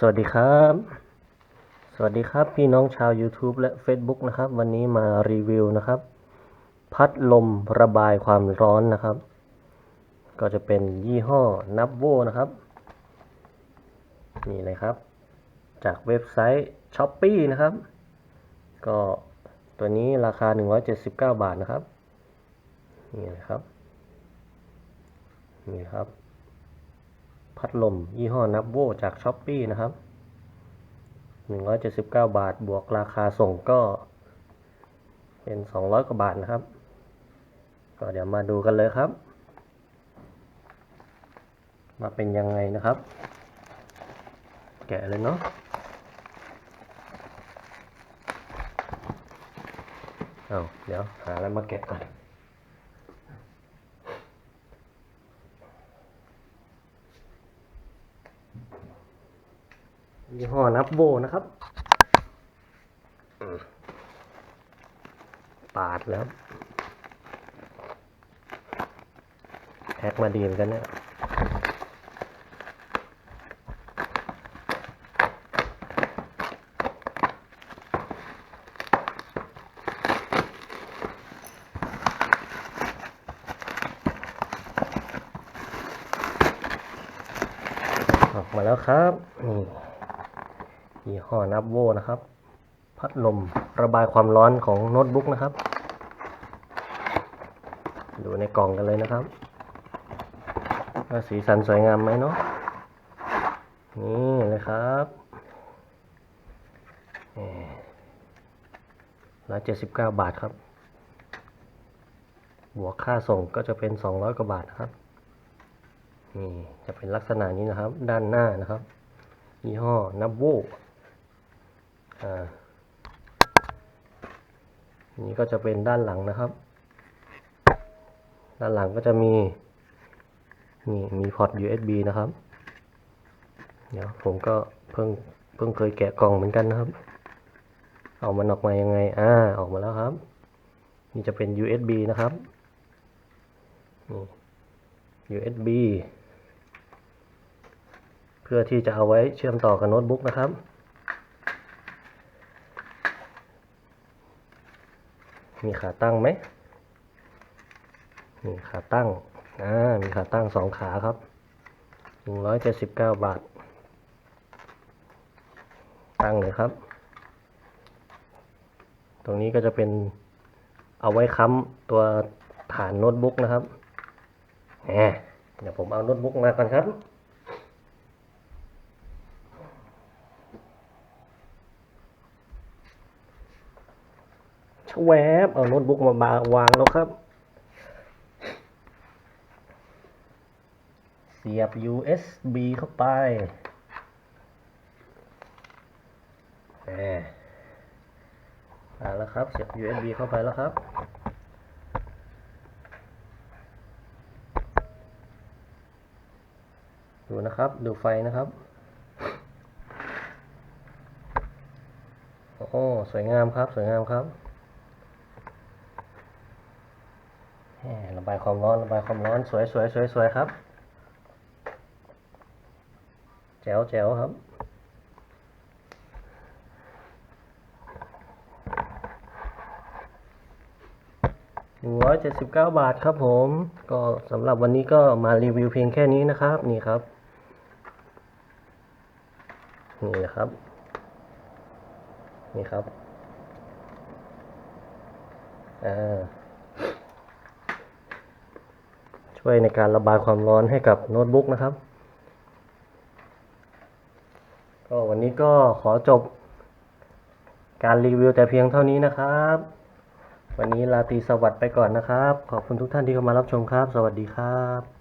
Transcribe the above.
สวัสดีครับ สวัสดีครับพี่น้องชาว YouTube และ Facebook นะครับ วันนี้มารีวิวนะครับ พัดลมระบายความร้อนนะครับ ก็จะเป็นยี่ห้อนับโวนะครับ นี่เลยครับ จากเว็บไซต์ s h อ p e e นะครับ ก็ตัวนี้ราคา 179 บาทนะครับ นี่นะครับ นี่ครับ พัดลม ยี่ห้อนับโวจากช้อปปีนะครับ 179 บาทบวกราคาส่งก็เป็น 200 กว่าบาทนะครับ ก็เดี๋ยวมาดูกันเลยครับ มาเป็นยังไงนะครับ แกะเลยเนาะเอาเดี๋ยวหาอะไรมาแกะก่อน ยี่ห้อนับโบนะครับปาดแล้วแพ็กมาดีเหมือนกันเนี่ยออกมาแล้วครับนี่ ยี่ห้อนับโวนะครับ พัดลมระบายความร้อนของโน้ตบุ๊กนะครับ ดูในกล่องกันเลยนะครับว่าสีสันสวยงามไหมเนาะนี่เลยครับร้อยเจ็ดสิบเก้าบาทครับ บวกค่าส่งก็จะเป็นสองร้อยกว่าบาทนะครับ นี่จะเป็นลักษณะนี้นะครับ ด้านหน้านะครับ ยี่ห้อนับโว นี่ก็จะเป็นด้านหลังนะครับ ด้านหลังก็จะมีนี่มีพอร์ต USB นะครับ เดี๋ยวผมก็เพิ่งเพิ่งเคยแกะกล่องเหมือนกันนะครับเอามันออกมายังไง อ่า ออกมาแล้วครับ นี่จะเป็น USB นะครับ USB เพื่อที่จะเอาไว้เชื่อมต่อกับโน้ตบุ๊กนะครับ มีขาตั้งไหมมีขาตั้งอ่ามีขาตั้งสองขาครับหนึ่งร้อยเจ็ดสิบเก้าบาท ตั้งเลยครับ ตรงนี้ก็จะเป็นเอาไว้ค้ำตัวฐานโน้ตบุ๊กนะครับแหมเดี๋ยวผมเอาโน้ตบุ๊กมาก่อนครับ แวบเอาโน้ตบุ๊กมามาวางแล้วครับ เสียบ USB เข้าไปเอาแล้วครับ เสียบ USB เข้าไปแล้วครับดูนะครับ ดูไฟนะครับ โอ้ สวยงามครับ สวยงามครับ แหม่ระ บายความร้อนระบายความร้อนสวยสวยสวยสวยครับ แจ๋วแจ๋วครับหนึ่งร้อยเจ็ดสิบเก้าบาทครับผม ก็สำหรับวันนี้ก็มารีวิวเพียงแค่นี้นะครับ นี่ครับนี่นะครับ นี่ครับ อ่า ช่วยในการระบายความร้อนให้กับโน้ตบุ๊กนะครับ ก็วันนี้ก็ขอจบการรีวิวแต่เพียงเท่านี้นะครับ วันนี้ลาตีสวัสดิ์ไปก่อนนะครับ ขอบคุณทุกท่านที่เข้ามารับชมครับ สวัสดีครับ